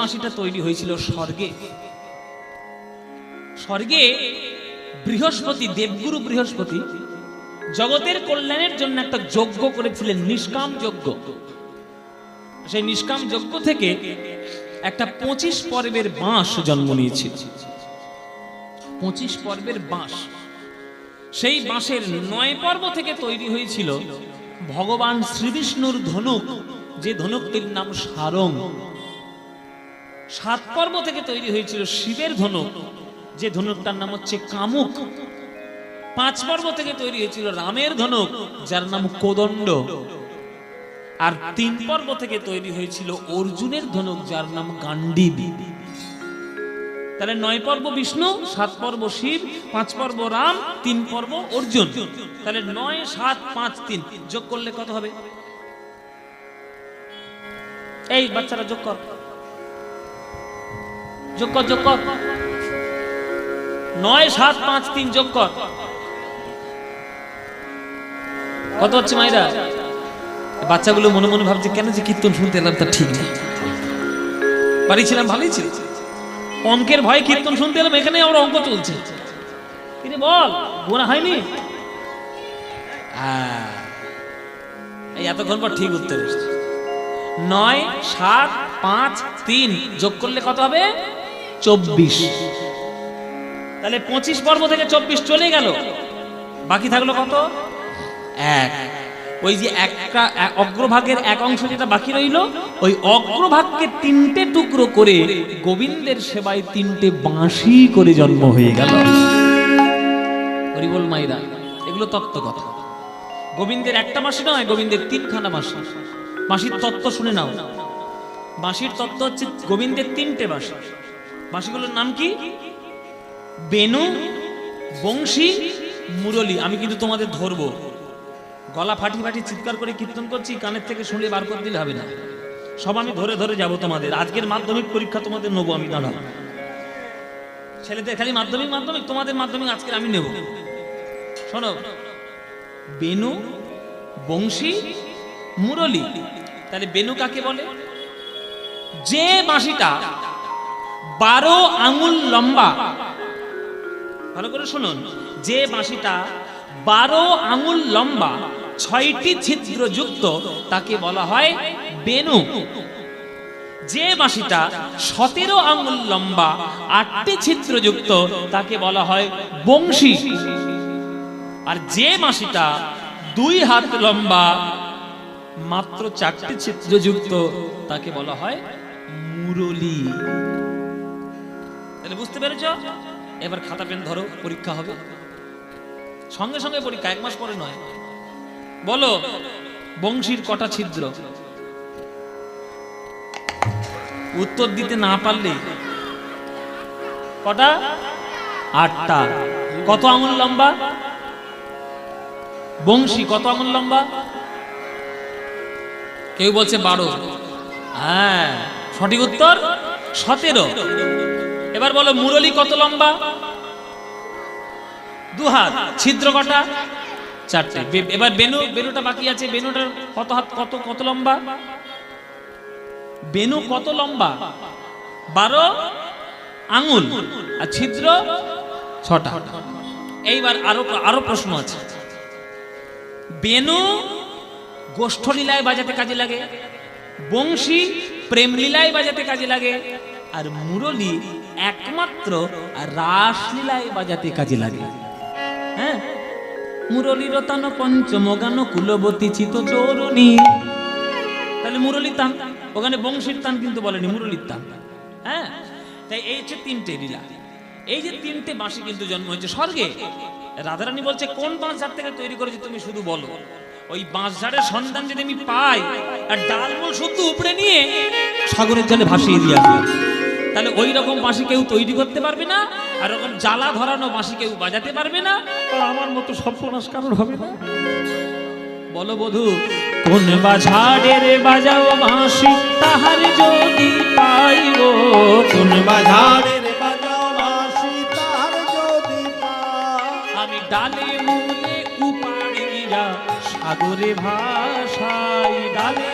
বাঁশিটা তৈরি হয়েছিল স্বর্গে। স্বর্গে বৃহস্পতি, দেবগুরু বৃহস্পতি, জগতের কল্যাণের জন্য একটা যজ্ঞ করেছিলেন, নিষ্কাম যজ্ঞ। সেই নিষ্কাম যজ্ঞ থেকে একটা পঁচিশ পর্বের বাঁশ জন্ম নিয়েছিল পঁচিশ পর্বের বাঁশ। সেই বাঁশের নয় পর্ব থেকে তৈরি হয়েছিল ভগবান শ্রীবিষ্ণুর ধনুক, যে ধনুকটির নাম সারং। সাত পর্ব থেকে তৈরি হয়েছিল শিবের ধনুক যে ধনুকটার নাম হচ্ছে কামুক। পাঁচ পর্ব থেকে তৈরি হয়েছিল রামের ধনুক, যার নাম কোদণ্ড। আর তিন পর্ব থেকে তৈরি হয়েছিল অর্জুনের ধনুক, যার নাম গান্ডীব তাহলে নয় পর্ব বিষ্ণু, সাত পর্ব শিব, পাঁচ পর্ব রাম, তিন পর্ব অর্জুন। তাহলে নয়, সাত, পাঁচ, তিন। যোগ করলে কত হবে? এই বাচ্চারা যোগ কর। যোগ কর যোগ কর। নয়, সাত, পাঁচ, তিন, যোগ কর। কত হচ্ছে মাইরা? বাচ্চাগুলো মনে মনে ভাবছে, কেন যে কীর্তন শুনতে এলাম তা ঠিক নেই। বাড়ি ছিলাম ভালোই ছিল। অঙ্কের ভয়ে কীর্তন শুনতে এলাম এখানে আমরা অঙ্ক চলছে। বল গোনা হয়নি? এতক্ষণ পর ঠিক উত্তর নয়, সাত, পাঁচ, তিন, যোগ করলে কত হবে? চব্বিশ। তাহলে পঁচিশ পর্ব থেকে চব্বিশ চলে গেল। বাকি থাকল কত? এক। ওই যে একটা অগ্রভাগের এক অংশ যেটা বাকি রইল ওই অগ্রভাগকে তিনটে টুকরো করে গোবিন্দের সেবায় তিনটে বাঁশি করে জন্ম হয়ে গেল। হরিবল মাইরা এগুলো তত্ত্ব কথা। গোবিন্দের একটা বাঁশি নয় গোবিন্দের তিনখানা বাঁশি। বাঁশির তত্ত্ব শুনে নাও। বাঁশির তত্ত্ব হচ্ছে গোবিন্দের তিনটে বাঁশি। বাঁশিগুলোর নাম কি? বেনু, বংশী, মুরলী। আমি কিন্তু তোমাদের ধরবো। গলা ফাটি ফাটি চিৎকার করে কীর্তন করছি, কানের থেকে শুনলে বার করে দিলে হবে না। সব আমি ধরে ধরে যাব তোমাদের। আজকের মাধ্যমিক পরীক্ষা তোমাদের নেব আমি, দাঁড়াও। ছেলেদের খালি মাধ্যমিক মাধ্যমিক, তোমাদের মাধ্যমিক আজকের আমি নেব। শোনো, বেনু, বংশী, মুরলী। তাহলে বেনু কাকে বলে? যে বাঁশিটা বারো আঙুল লম্বা। ভালো করে শুনুন, যে বাঁশিটা বারো আঙুল লম্বা, ছয়টি ছিদ্রযুক্ত, তাকে বলা হয় বেনু। যে বাঁশিটা সতেরো আঙুল লম্বা, আটটি ছিদ্রযুক্ত, তাকে বলা হয় বংশী। আর যে বাঁশিটা দুই হাত লম্বা, মাত্র চারটি ছিদ্রযুক্ত, তাকে বলা হয় মুরলী। তাহলে বুঝতে পেরেছ? এবার খাতা পেন ধরো, পরীক্ষা হবে। সঙ্গে সঙ্গে পরীক্ষা, এক মাস পরে নয়। বলো, বংশীর কটা ছিদ্র? উত্তর দিতে না পারলে? কটা? আটটা। কত আঙুল লম্বা? বংশী, কত আঙুল লম্বা? কেউ বলছে বারো। হ্যাঁ সঠিক উত্তর? সতেরো। এবার বলো, মুরলী কত লম্বা? দু হাত ছিদ্র কটা? চারটে। এবার বেনু, বেনুটা বাকি আছে। বেনুটার কত হাত, কত কত লম্বা? বেনু কত লম্বা? বারো। আঙুল। আর ছিদ্র ছটা। এইবার আরও আরও প্রশ্ন আছে। বেনু গোষ্ঠলীলায় বাজাতে কাজে লাগে, বংশী প্রেম লীলায় বাজাতে কাজে লাগে, আর মুরলী একমাত্র রাসলীলায় বাজাতে কাজে লাগে। হ্যাঁ? মুরলীর তান পঞ্চম গান কুলবতী চিত চৌরণী তাহলে মুরলীর তান ওখানে বংশীর তান কিন্তু বলেনি মুরলীর তান হ্যাঁ? তাই এই হচ্ছে তিনটে লীলা। এই যে তিনটে বাঁশি কিন্তু জন্ম হয়েছে, স্বর্গে। রাধারানী বলছে, কোন বাঁশঝাড় থেকে তৈরি করেছে তুমি শুধু বলো। ওই বাঁশঝাড়ের সন্ধান যদি আমি পাই, আর ডালমূল শুদ্ধ উপড়ে নিয়ে সাগরের জলে ভাসিয়ে দিয়ে আসব। তাহলে ওই রকম বাঁশি কেউ তৈরি করতে পারবে না আর ওরকম জ্বালা ধরানো বাঁশি কেউ বাজাতে পারবে না আর আমার মতো সর্বনাশ কারোর হবে না বলো বধু কোন বাঝাড়ের বাজাও বাঁশি তাহার যদি পাইব কোন বাঝাড় বাজারের বাজাও বাঁশি তার যদি পাই। আমি ডালে মূলে উপাড়িয়া সাগরে ভাষাই ডালে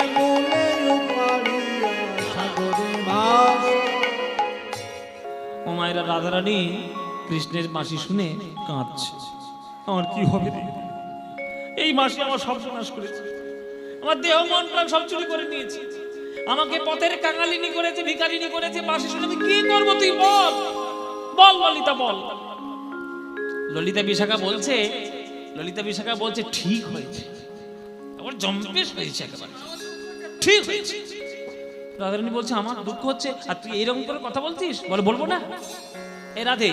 মায়েরা রাধারানী কৃষ্ণের মাসি শুনে কাঁদছে। আমার কি হবে? এই মাসি আমার সব নাশ করেছে। আমার দেহ, মন, প্রাণ সব চুরি করে নিয়েছে। আমাকে পথের কাঙালিনী করেছে ভিখারিনী করেছে মাসি শুনে আমি কি করব তুই বল? বল ললিতা বল। ললিতা বিশাখা বলছে, ললিতা বিশাখা বলছে, ঠিক হয়েছে। আমার জম্পেশ হয়েছে একেবারে। ঠিক হয়েছে। রাধারানী বলছে আমার দুঃখ হচ্ছে আর তুই এরকম করে কথা বলছিস? বলে বলব না। এ রাধে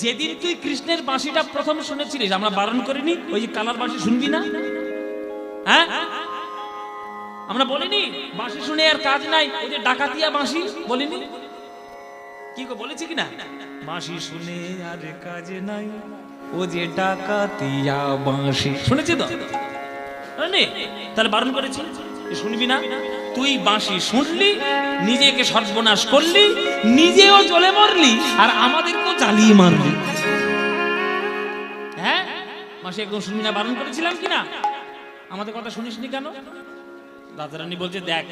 যেদিন তুই কৃষ্ণের বাঁশিটা প্রথম শুনেছিলিস আমরা বারণ করিনি? ওই যে কালার বাঁশি শুনবি না? হ্যাঁ? আমরা বলিনি বাঁশি শুনে আর কাজ নাই ওই যে ডাকাতিয়া বাঁশি বলিনি? কি গো বলেছি কি না? বাঁশি শুনে আর কাজ নাই ও যে ডাকাতিয়া বাঁশি শুনেছি তো? তাহলে বারণ করেছি শুনবি না? তুই বাঁশি শুনলি, নিজেকে সর্বনাশ করলি, নিজেও জ্বলে মরলি, আর আমাদেরকেও জ্বালিয়ে মারলি। হ্যাঁ? মাসি একদম শুনবি না, বারণ করেছিলাম কিনা আমাদের কথা শুনিসনি কেন? রাজারানী বলছে, দেখ,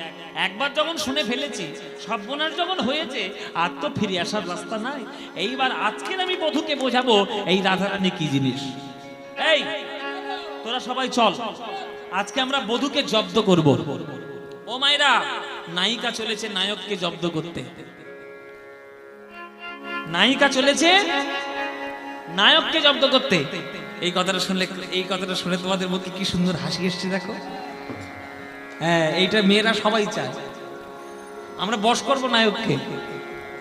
একবার যখন শুনে ফেলেছি, সর্বনাশ যখন হয়েছে, আর তো ফিরে আসার রাস্তা নাই। এইবার আজকের আমি বধুকে বোঝাবো, এই রাধারানী কি জিনিস? এই, তোরা সবাই চল। আজকে আমরা বধুকে জব্দ করব। ও মায়েরা, নায়িকা চলেছে নায়ককে জব্দ করতে। নায়িকা চলেছে নায়ককে জব্দ করতে। এই কথাটা শুনলে, এই কথাটা শুনে তোমাদের মুখে কি সুন্দর হাসি এসছে দেখো? হ্যাঁ এইটা মেয়েরা সবাই চায়। আমরা বস করব নায়ককে।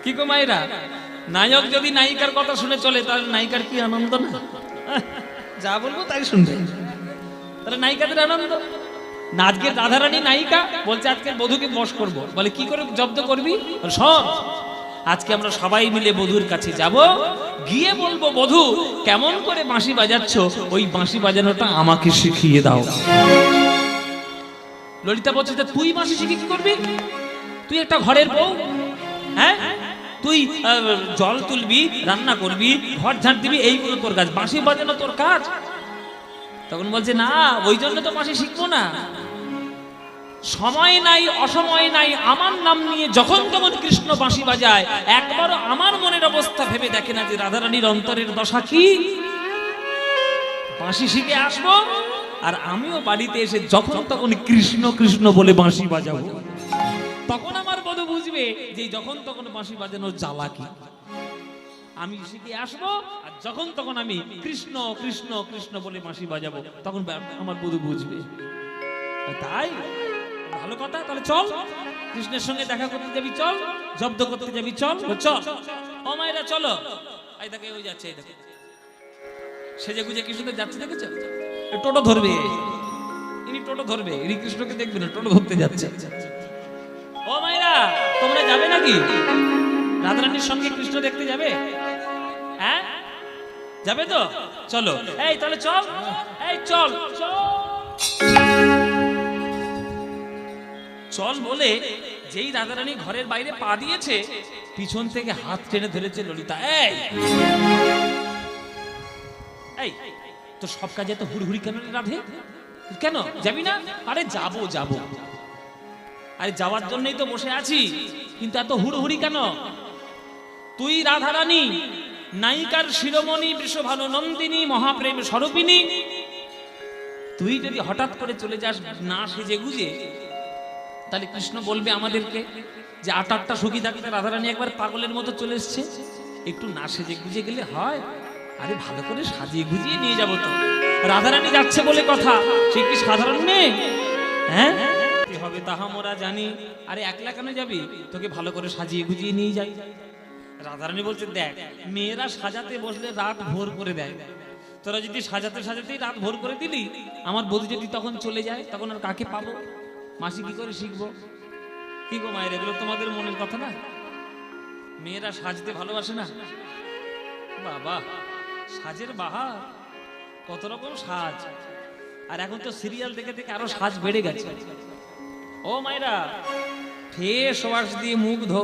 কি গো মায়েরা, নায়ক যদি নায়িকার কথা শুনে চলে, তাহলে নায়িকার কি আনন্দ না? যা বলব তাই শুনবে। তাহলে নায়িকাদের আনন্দ। না আজকে রাধারানী নায়িকা বলছে, আজকে বধুকে বস করব। বলে, কি করে জব্দ করবি? শোন, আজকে আমরা সবাই মিলে বধুর কাছে যাব। গিয়ে বলব, বধু, কেমন করে বাঁশি বাজাচ্ছ? ওই বাঁশি বাজানোটা আমাকে শিখিয়ে দাও। ললিতা বলছে তুই বাঁশি শিখে কি করবি? তুই একটা ঘরের বউ হ্যাঁ? তুই জল তুলবি, রান্না করবি, ঘর ঝাঁট দিবি এইগুলো তোর কাজ। বাঁশি বাজানো তোর কাজ? তখন বলছে, না, ওই জন্য তো বাঁশি শিখব না। সময় নাই, অসময় নাই, আমার নাম নিয়ে যখন তখন কৃষ্ণ বাঁশি বাজায়। একবারও আমার মনের অবস্থা ভেবে দেখে না যে রাধারানীর অন্তরের দশা কি। বাঁশি শিখে আসব, আর আমিও বাড়িতে এসে যখন তখন কৃষ্ণ কৃষ্ণ বলে বাঁশি বাজাবো। তখন আমার বধু বুঝবে যে যখন তখন বাঁশি বাজানোর জ্বালা কি। আমি শিখে আসব? আর যখন তখন আমি কৃষ্ণ কৃষ্ণ কৃষ্ণ বলে মাসি বাজাবো, তখন আমার বধু বুঝবে। তাই, ভালো কথা, তাহলে চল। কৃষ্ণের সঙ্গে দেখা করতে যাবি, চল। জব্দ করতে যাবি, চল। চল। ও মায়েরা, চলো। এই দেখে ওই যাচ্ছে, এই দেখে। সেজে গুজে কৃষ্ণকে যাচ্ছে, দেখেছ? টোটো ধরবে। ইনি টোটো ধরবে, ইনি কৃষ্ণকে দেখবে না, টোটো ধরতে যাচ্ছে। ও মায়েরা, তোমরা যাবে নাকি? রাধারানীর সঙ্গে কৃষ্ণ দেখতে যাবে? হ্যাঁ? যাবে তো? চলো। এই, তাহলে চল। এই, চল। চল বলে যেই রাধারানী ঘরের বাইরে পা দিয়েছে, পিছন থেকে হাত টেনে ধরেছে ললিতা। এই! এই তো সব কাজে তো হুড়হুড়ি কেন রাধে? কেন? যাবি না? আরে, যাব যাব। আরে, যাওয়ার জন্যই তো বসে আছি, কিন্তু এত হুড়হুড়ি কেন? তুই রাধারানী নায়িকার শিরোমণি বৃষভানু নন্দিনী, মহাপ্রেম স্বরূপিনী তুই যদি হঠাৎ করে চলে যাস না সেজে গুজে, তাহলে কৃষ্ণ বলবে আমাদেরকে যে আট আটটা সুখী থাকতে রাধারানী একবার পাগলের মতো চলে এসছে। একটু না সেজে গুজে গেলে হয়। আরে ভালো করে সাজিয়ে গুজিয়ে নিয়ে যাব তো। রাধারানী যাচ্ছে বলে কথা, সে কি সাধারণ মেয়ে? হ্যাঁ? হবে তাহা মোরা জানি। আরে একলা কেন যাবি? তোকে ভালো করে সাজিয়ে গুজিয়ে নিয়ে যাই। রাধারানী বলছে, দেখ, মেয়েরা সাজাতে বসলে রাত ভোর করে দেয়। তোরা যদি সাজাতে সাজাতেই রাত ভোর করে দিলি, আমার বধূ যদি তখন চলে যায়, তখন আর কাকে পাবো? মাসি কি করে শিখব? কি গো মায়ের, এগুলো তোমাদের মনের কথা না? মেয়েরা সাজতে ভালোবাসে না? বাবা, সাজের বাহা কত রকম সাজ। আর এখন তো সিরিয়াল দেখে দেখে আরও সাজ বেড়ে গেছে। ও মায়েরা ফেস ওয়াশ দিয়ে মুখ ধো।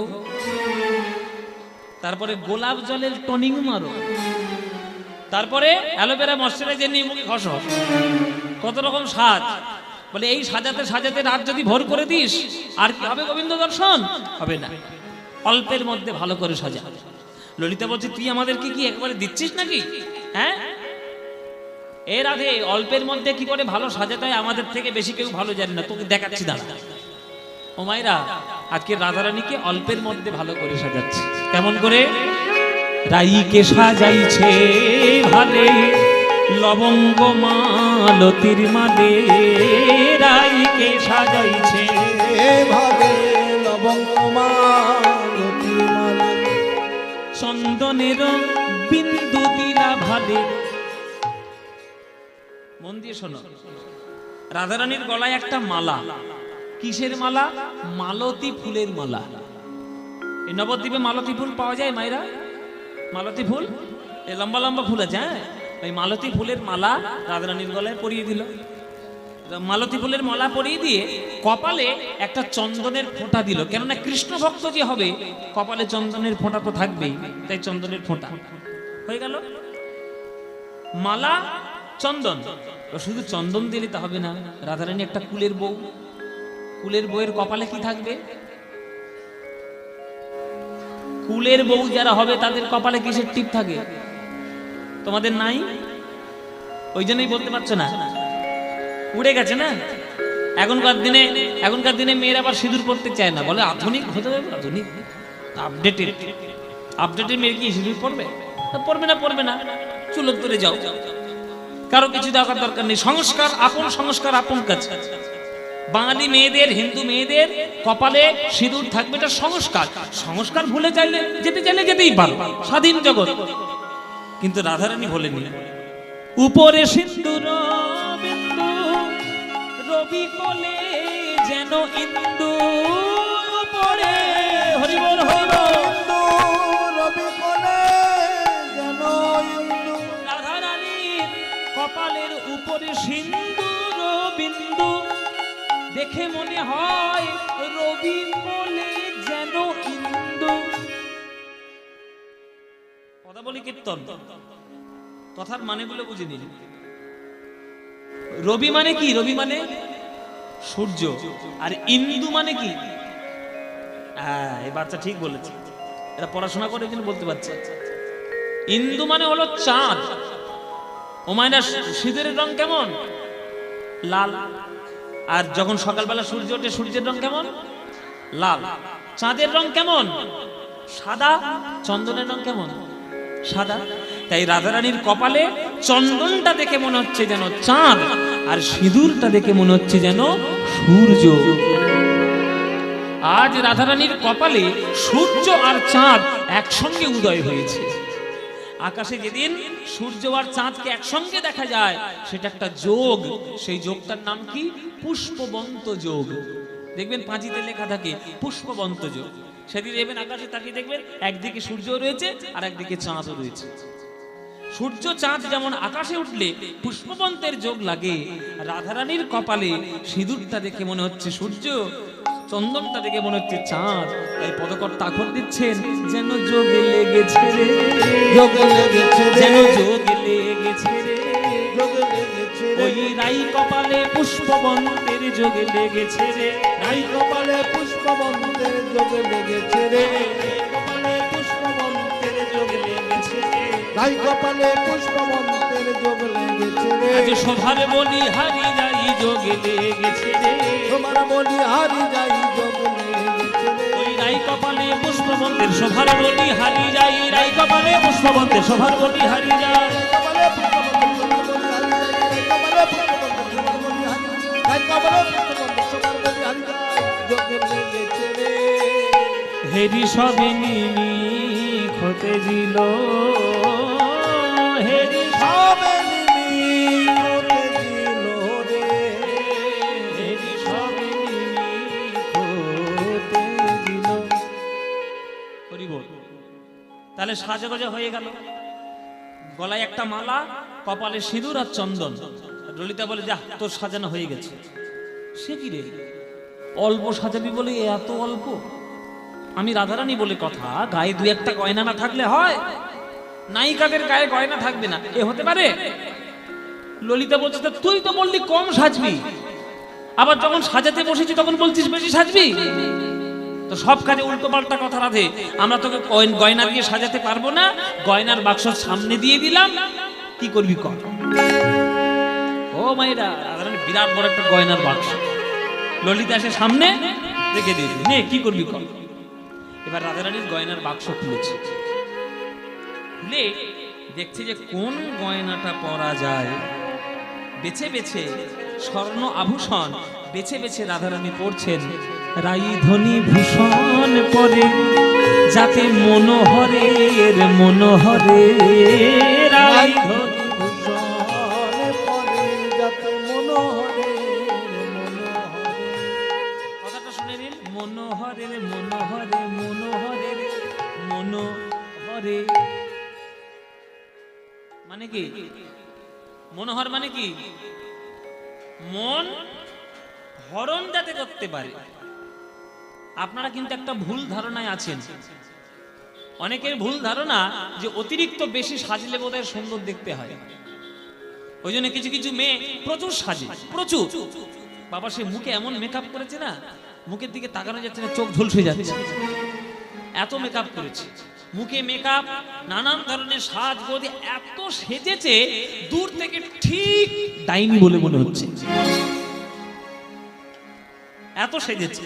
তারপরে গোলাপ জলের টনিং মারো। তারপরে অ্যালোভেরা ময়শ্চারাইজার নিয়ে মুখে ঘষো। কত রকম সাজ বলে এই সাজাতে সাজাতে রাত যদি ভোর করে দিস, আর কি হবে গোবিন্দ দর্শন? হবে না। অল্পের মধ্যে ভালো করে সাজা। ললিতা বলছে, তুই আমাদেরকে কি একবারে দিচ্ছিস নাকি? হ্যাঁ? এ রাধে, অল্পের মধ্যে কি করে ভালো সাজাতে আমাদের থেকে বেশি কেউ ভালো জানে না। তোকে দেখাচ্ছি, দাঁড়া। ও মাইরা আজকে রাধারানীকে অল্পের মধ্যে ভালো করে সাজাচ্ছে। কেমন করে? রাইকে সাজাইছে ভালে, লবঙ্গ মালতির মালে রাইকে সাজাইছে এভাবে লবঙ্গমালতি মালা চন্দনের বিন্দু দিলা ভালে। মন দিয়ে শোনো, রাধারানীর গলায় একটা মালা। কিসের মালা? মালতী ফুলের মালা। এই নবদ্বীপে মালতী ফুল পাওয়া যায় মায়েরা? মালতী ফুল? এই লম্বা লম্বা ফুল আছে হ্যাঁ? ওই মালতী ফুলের মালা রাধারানীর গলায় পরিয়ে দিল। মালতী ফুলের মালা পরিয়ে দিয়ে কপালে একটা চন্দনের ফোঁটা দিল। কেননা কৃষ্ণ ভক্ত যে হবে, কপালে চন্দনের ফোঁটা তো থাকবেই, তাই চন্দনের ফোঁটা। হয়ে গেল। মালা চন্দন। শুধু চন্দন দিলে তা হবে না, রাধারানী একটা কুলের বউ। কুলের বউয়ের কপালে কি থাকবে? কুলের বউ যারা হবে, তাদের কপালে কিসের টিপ থাকে? তোমাদের নাই? ওই জন্যই বলতে পারছ না? উড়ে গেছে না? এখনকার দিনে এখনকার দিনে মেয়েরা আবার সিঁদুর পড়তে চায় না। বলে আধুনিক হতে হবে, আধুনিক। আপডেটেড আপডেটেড মেয়ে কি সিঁদুর পড়বে পড়বে না পড়বে না। চুলোর ধরে যাও। কারও কিছু দেখার দরকার নেই। সংস্কার, আপন সংস্কার, আপন কাছে বাঙালি মেয়েদের, হিন্দু মেয়েদের কপালে সিঁদুর থাকবে, এটা সংস্কার। সংস্কার ভুলে চাইলে, যেতে চাইলে যেতেই পারো, স্বাধীন জগৎ। কিন্তু রাধারানী বলেনি উপরে বিন্দু, রবি কোলে যেন ইন্দু দেখে মনে হয় রবি কোলে যেন ইন্দু। কথা বলি কীর্তন। কথার মানেগুলো বুঝে নিন। রবি মানে কি? রবি মানে সূর্য। আর ইন্দু মানে কি? হ্যাঁ এই বাচ্চা ঠিক বলেছে। এরা পড়াশোনা করে কিন্তু বলতে পারছে। ইন্দু মানে হলো চাঁদ। ও মাইনা সিঁদুরের রং কেমন? লাল। আর যখন সকালবেলা সূর্য ওঠে, সূর্যের রং কেমন? লাল। চাঁদের রং কেমন? সাদা। চন্দনের রং কেমন? সাদা। তাই রাধারানীর কপালে চন্দনটা দেখে মনে হচ্ছে যেন চাঁদ, আর সিঁদুরটা দেখে মনে হচ্ছে যেন সূর্য। আজ রাধারানীর কপালে সূর্য আর চাঁদ একসঙ্গে উদয় হয়েছে। আকাশে যেদিন সূর্য আর চাঁদকে একসঙ্গে দেখা যায়, সেটা একটা যোগ। সেই যোগটার নাম কি? পুষ্পবন্ত যোগ। দেখবেন পাঁচিতে লেখা থাকে, পুষ্পবন্ত যোগ। সেদিন দেখবেন আকাশে তাকিয়ে দেখবেন একদিকে সূর্য রয়েছে আর একদিকে চাঁদও রয়েছে। সূর্য চাঁদ যেমন আকাশে উঠলে পুষ্পবন্তের যোগ লাগে, রাধারানীর কপালে সিঁদুরটা দেখে মনে হচ্ছে, সূর্য চন্দনটা দেখে মনে হচ্ছে চাঁদ। তাই পদকর্তা আখর দিচ্ছেন যেন যোগে লেগেছে রে। যোগে লেগেছে রে। যেন যোগে লেগেছে রে। যোগে লেগেছে রে। ওই রাই কপালে পুষ্পবন্তের যোগে লেগেছে রে। রাই কপালে পুষ্পবন্তের যোগে লেগেছে রে। কপালে পুষ্পবন্তের যোগে লেগেছে রে। রাই কপালে পুষ্পবন্তের যোগে লেগেছে রে। আজ শোভার বলি হারি যাই যোগে লেগেছে রে। তোমার বলি হারি যাই কপালে পুষ্পবন্তের শোভার বলি হারি যাই রাই কপালে পুষ্পবন্তের শোভার বলি হারি যাই কপালে পুষ্পবন্তের কপালে পুষ্পবন্তের রাই কপালে পুষ্পবন্তের সবার বলি হারি যাই যোগে লেগেছে রে হেরি সবে নিনি খতে দিল। তাহলে সাজাগোজা হয়ে গেল। গলায় একটা মালা, কপালে সিঁদুর আর চন্দন। ললিতা বলে যা তোর সাজানো হয়ে গেছে। সে কি রে? অল্প সাজাবি বলে এত অল্প? আমি রাধারানী বলে কথা, গায়ে দু একটা গয়না না থাকলে হয়? নায়িকাদের গায়ে গয়না থাকবে না, এ হতে পারে? ললিতা বলছে তুই তো বললি কম সাজবি। আবার যখন সাজাতে বসেছি, তখন বলছিস বেশি সাজবি? তো সব কাজে উল্টো পাল্টা কথা রাধে। আমরা তোকে গয়না দিয়ে সাজাতে পারব না, গয়নার বাক্স সামনে দিয়ে দিলাম, কি করবি কর? ও মাইরা বিরাট বড় একটা গয়নার বাক্স। ললিতা এসে সামনে রেখে দিয়েছে। নে, কি করবি কর? এবার রাধারানীর গয়নার বাক্স খুলেছে। খুলে দেখছে যে কোন গয়নাটা পরা যায়। বেছে বেছে স্বর্ণ আভূষণ বেছে বেছে রাধারানী পড়ছেন রাই ধনী ভূষণ পরে যাতে মনোহরের মনোহরে। মনোহরে মনোহরে। কথাটা শুনে নিন। মনোহরের মনোহরে মনোহরের মনোহরে। মানে কি? মনোহর মানে কি? মন হরণ যাতে করতে পারে। আপনারা কিন্তু একটা ভুল ধারণায় আছেন। অনেকের ভুল ধারণা যে অতিরিক্ত বেশি সাজলে বোধহয় সুন্দর দেখতে হয়। ওই জন্য কিছু কিছু মেয়ে প্রচুর সাজে, প্রচুর। বাবা, সে মুখে এমন মেকআপ করেছে না, মুখের দিকে তাকানো যাচ্ছে না, চোখ ঝলসে যাচ্ছে। এত মেকআপ করেছে। মুখে মেকআপ নানান ধরনের সাজগোজ এত সেজেছে, দূর থেকে ঠিক ডাইনি বলে মনে হচ্ছে। এত সেজেছে।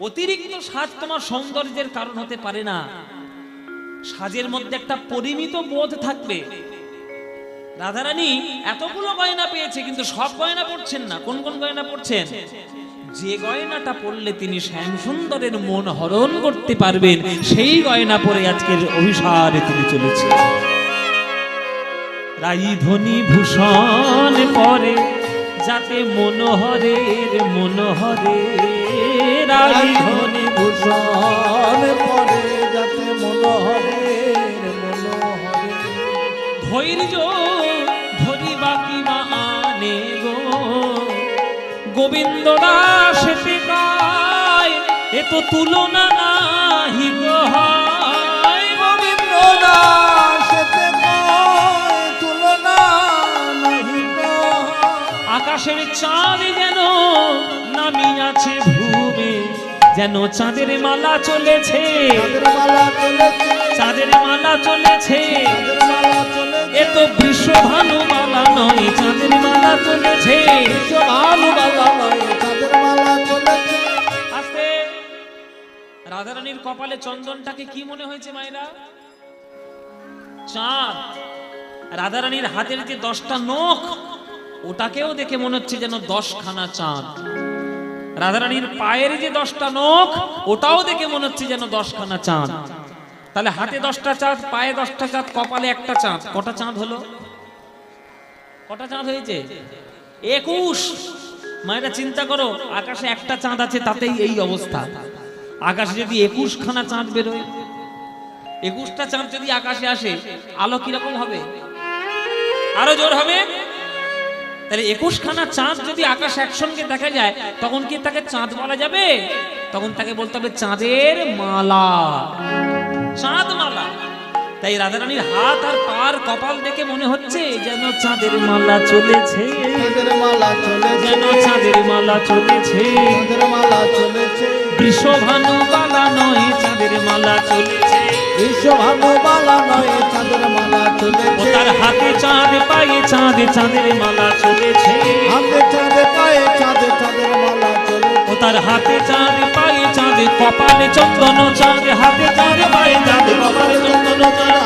অতিরিক্ত সাজ তোমার সৌন্দর্যের কারণ হতে পারে না। সাজের মধ্যে একটা পরিমিত বোধ থাকবে। রাধারানী এতগুলো গয়না পেয়েছে, কিন্তু সব গয়না পড়ছেন না। কোন কোন গয়না পড়ছেন? যে গয়নাটা পড়লে তিনি শ্যাম সুন্দরের মন হরণ করতে পারবেন, সেই গয়না পরে আজকের অভিসারে তিনি চলেছে রাই ধনী ভূষণ পরে, যাতে মনোহরের মনোহরে রাই ধনী ভূষণে পরে যাতে মনোহরে মনোহরে। ধৈর্য ধরি বাকি মা আনে গো। গোবিন্দ দাস এ তো তুলনা নাহি গো হয়। গোবিন্দ নাহি আকাশের চাঁদ যেন নামি আছে যেন চাঁদের মালা চলেছে। চাঁদের মালা চলেছে। এ তো বিশ্বভানু মালা নয় চাঁদের মালা চলেছে। বিশ্ব ভানু মালা নয় চাঁদের মালা চলেছে। আস্তে। রাধারানীর কপালে চন্দনটাকে কি মনে হয়েছে মায়েরা? চাঁদ। রাধারানীর হাতের যে দশটা নখ ওটাকেও দেখে মনে হচ্ছে যেন দশখানা চাঁদ। রাধারানীর পায়ের যে দশটা নখ, ওটাও দেখে মনে হচ্ছে যেন দশখানা চাঁদ। তাহলে হাতে দশটা চাঁদ, পায়ে দশটা চাঁদ, কপালে একটা চাঁদ। কটা চাঁদ হলো? কটা চাঁদ হয়েছে? একুশ। মায়েরা চিন্তা করো, আকাশে একটা চাঁদ আছে, তাতেই এই অবস্থা। আকাশে যদি একুশ খানা চাঁদ বেরোয়, একুশটা চাঁদ যদি আকাশে আসে, আলো কীরকম হবে? আরও জোর হবে? তাহলে একুশ খানা চাঁদ যদি আকাশ একসঙ্গে দেখা যায় তখন কি তাকে চাঁদ বলা যাবে? তখন তাকে বলতে হবে চাঁদের মালা। চাঁদ মালা। তাই রাধারানীর হাত আর পার কপাল দেখে মনে হচ্ছে যেন চাঁদের মালা চলেছে। যেন চাঁদের মালা চলেছে। চাঁদের মালা চলেছে। বৃষভানু বালা নয় চাঁদের মালা চলেছে। তার হাতে চাঁদ পায়ে চাঁদ চাঁদের মালা চলেছে হাতে চাঁদে পায়ে চাঁদে চাঁদের মালা চলেছে তার হাতে চাঁদ পায়ে চাঁদ কপালে চন্দন চাঁদ হাতে চাঁদ পায়ে চাঁদ কপালে চন্দন চাঁদে।